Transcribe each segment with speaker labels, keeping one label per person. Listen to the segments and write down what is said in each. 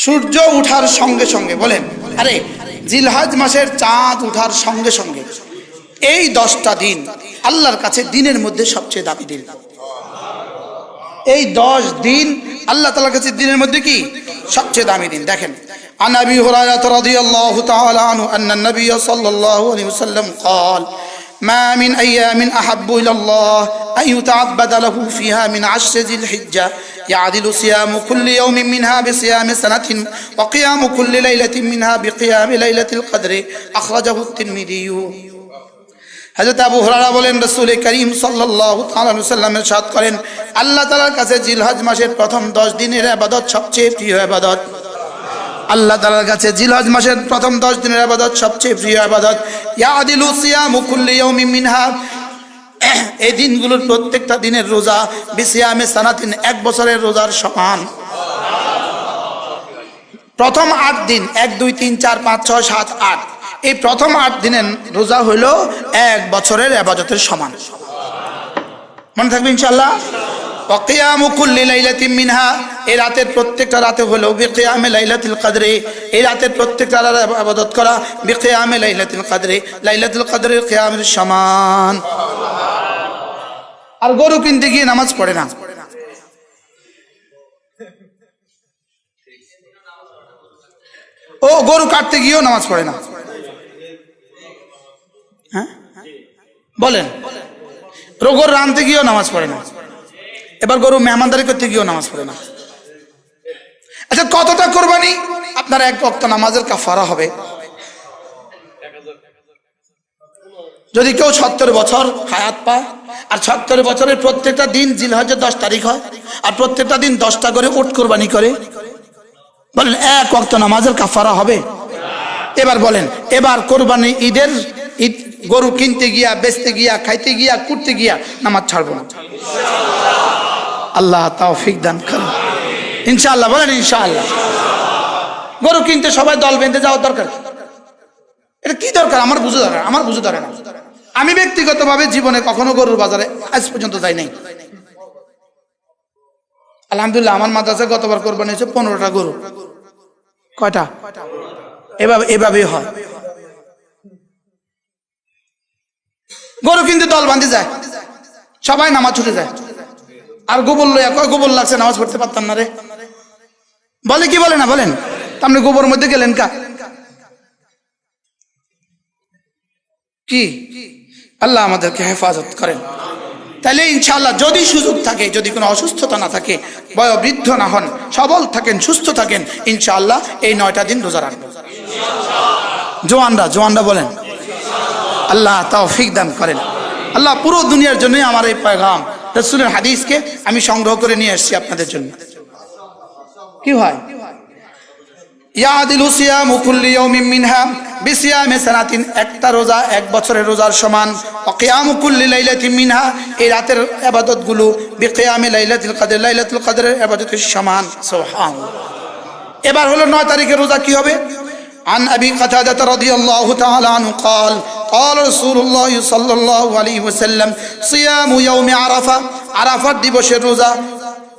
Speaker 1: সূর্য উঠার সঙ্গে সঙ্গে বলেন আরে জিলহাজ মাসের চাঁদ উঠার সঙ্গে সঙ্গে এই দশটা দিন আল্লাহর কাছে দিনের মধ্যে সবচেয়ে দামি দিন এই দশ দিন আল্লাহ তালার কাছে দিনের মধ্যে কি সবচেয়ে দামি দিন দেখেন عن ابي هريره رضي الله تعالى عنه ان النبي صلى الله عليه وسلم قال ما من ايام احب الى الله ان يتعبد له فيها من عشر ذي الحجه يعدل صيام كل يوم منها بصيام سنه وقيام كل ليله منها بقيام ليله القدر اخرجه الترمذي হজরত আবু হরারা বলেন রসুল করিম সাল্লাহ সাল্লামের সাদ করেন আল্লাহ তালার কাছে জিলহজ মাসের প্রথম দশ দিনের আবাদত সবচেয়ে প্রিয় আবাদত আল্লাহ তালার কাছে জিলহজ মাসের প্রথম দশ দিনের আবাদত সবচেয়ে প্রিয় আবাদত ইয়াদিলু সিয়ামু কুল্লি ইয়াউমিন মিনহা এই দিনগুলোর প্রত্যেকটা দিনের রোজা বিসিয়ামে সানাতিন এক বছরের রোজার সমান। প্রথম আট দিন, এক, দুই, তিন, চার, পাঁচ, ছয়, সাত, আট। এই প্রথম আট দিনের রোজা হইল এক বছরের আবাদতের সমান। মনে থাকবে ইনশাল্লাহ মিনহা। রাতের প্রত্যেকটা রাতে হলো কদরে। এই রাতের প্রত্যেকটা রাতে আবাদত করা সমান। আর গরু কিনতে গিয়ে নামাজ পড়ে না। ও, গরু কাটতে গিয়েও নামাজ পড়ে না। হ্যাঁ? বলেন। রোগর রানতে গিয়েও নামাজ পড়ে না। এবার গরু মেহমানদারি করতে গিয়েও নামাজ পড়ে না। আচ্ছা কতটা কোরবানি? আপনার এক বক্ত নামাজের কাফারা হবে। যদি কেউ সত্তর বছর হায়াত পায়, আর সত্তর বছরের প্রত্যেকটা দিন জিলহজের দশ তারিখ হয়, আর প্রত্যেকটা দিন দশটা করে উট কোরবানি করে, বলেন, এক ওয়াক্ত নামাজের কাফারা হবে? এবার বলেন, এবার কোরবানি ঈদের ঈদ, গরু কিনতে গিয়া, বেচতে গিয়া, খাইতে গিয়া, কুটতে গিয়া নামাজ ছাড়বো না। আল্লাহ তাও ফিক দান করুন। ইনশাআল্লাহ, বলেন, ইনশাআল্লাহ। গরু কিনতে সবাই দল বেঁধে যাওয়ার দরকার এটা কি দরকার? আমার বুঝে দরকার আমার বুঝে দরকার আমি ব্যক্তিগতভাবে জীবনে কখনো গরুর বাজারে আজ পর্যন্ত যাই নাই। আলহামদুলিল্লাহ, আমার মাদ্রাসা গতবার কোরবানি হয়েছে পনেরোটা গরু। কয়টা? এভাবে এভাবেই হয়। গরু কিন্তু দল বাঁধে যায়। সবাই নামাজ ছুটে যায়। আর গোবর লইয়া গোবর লাগছে, নামাজ পড়তে পারতাম না রে। বলে কি বলে না, বলেন। আপনি গোবর মধ্যে গেলেন কা? কি? আল্লাহ আমাদেরকে হেফাজত করেন। তাহলে ইনশাআল্লাহ যদি সুযোগ থাকে, যদি কোনো অসুস্থতা না থাকে, বয়োবৃদ্ধ না হন, সবল থাকেন, সুস্থ থাকেন, ইনশাআল্লাহ এই নয়টা দিন রোজা রাখব। জোয়ানরা জোয়ানরা বলেন, আল্লাহ তৌফিক দান করেন। আল্লাহ পুরো দুনিয়ার জন্যই আমার এই পয়গাম। রসুলের হাদিসকে আমি সংগ্রহ করে নিয়ে এসেছি আপনাদের জন্য। কি হয়? ইয়াদিলু সিয়ামু কুল্লি ইয়াউমিন মিনহা বিসিয়ামে সানাতিন একটা রোজা এক বছরের রোজার সমান ওয়া কিয়ামু কুল্লি লাইলাতিন মিনহা এই রাতের ইবাদতগুলো বিকিয়ামে লাইলাতুল কদর লাইলাতুল কদরের ইবাদতের সমান সুবহানাল্লাহ এবার হলো নয় তারিখের রোজা কি হবে عن أبي قتادة رضي الله تعالى عنه قال قال رسول الله صلى الله عليه وسلم صيام يوم عرفة عرفة দিবসের রোজা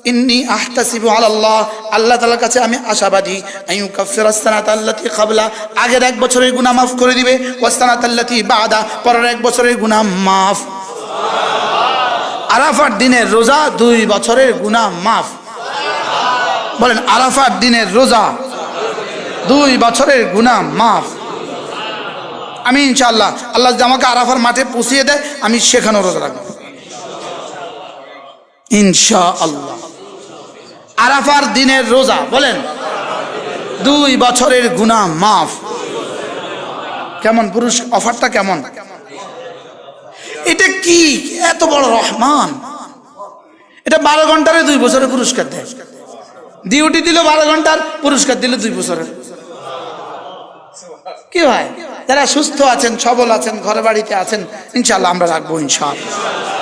Speaker 1: ইন্নি আহতাসিবু আলাল্লাহ, আল্লাহ তালার কাছে আমি আশাবাদী। আইয়ু কাফির আস-সানাত আল্লাতী ক্বাবলা আগের এক বছরের গুনাহ মাফ করে দিবে। ওয়াস-সানাত আল্লাতী বাদা, পরের এক বছরের গুনাহ মাফ। আরাফার দিনের রোজা দুই বছরের গুনাহ মাফ। বলেন, আরাফার দিনের রোজা দুই বছরের গুনাহ মাফ। আমি ইনশাআল্লাহ, আল্লাহ যদি আমাকে আরাফার মাঠে পুষিয়ে দেয়, আমি সেখানে রোজা রাখব। ইনশা আল্লাহ আরাফার দিনের রোজা, বলেন। দুই বছরের গুনাহ মাফ। কেমন পুরুষ, অফারটা কেমন? এটা কি? এত বড় রহমান। এটা বারো ঘন্টারে দুই বছরের পুরস্কার দেয়। ডিউটি দিল বারো ঘণ্টার পুরস্কার দিল দুই বছরের। কি ভাই? যারা সুস্থ আছেন, সবল আছেন ঘরে বাড়িতে আছেন ইনশাল্লাহ আমরা রাখব ইনশাল্লাহ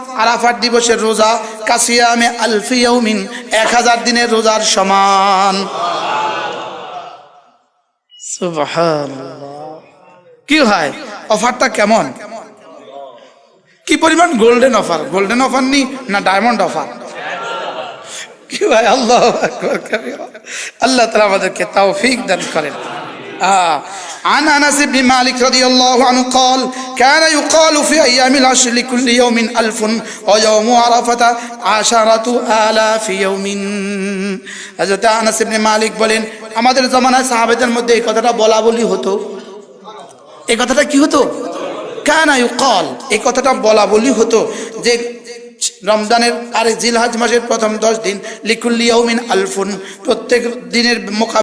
Speaker 1: আরাফার দিবসের রোজা কাসিয়ামে আলফি ইয়াউমিন, এক হাজার দিনের রোজার সমান। কি হয় অফারটা কেমন? কি পরিমাণ গোল্ডেন অফার? গোল্ডেন অফার নি না ডায়মন্ড অফার? কি ভাই, আল্লাহ আল্লাহ তাআলা আমাদেরকে তাও ফিক দান করেন. عن انس بن مالك رضي الله عنه قال كان يقال في ايام العشر لكل يوم الف ويوم عرفه عشره الاف يوم হযরত আনাস ইবনে মালিক বলেন আমাদের জামানায় সাহাবেদের মধ্যে এই কথাটা বলা বলি হতো এই কথাটা কি হতো কানা ইউকাল এই কথাটা বলা বলি হতো যে রমজানের আরে জিলহাজ মাসের প্রথম দশ দিন লিকুল্লি ইয়াউমিন আলফুন প্রত্যেক দিনের মোকা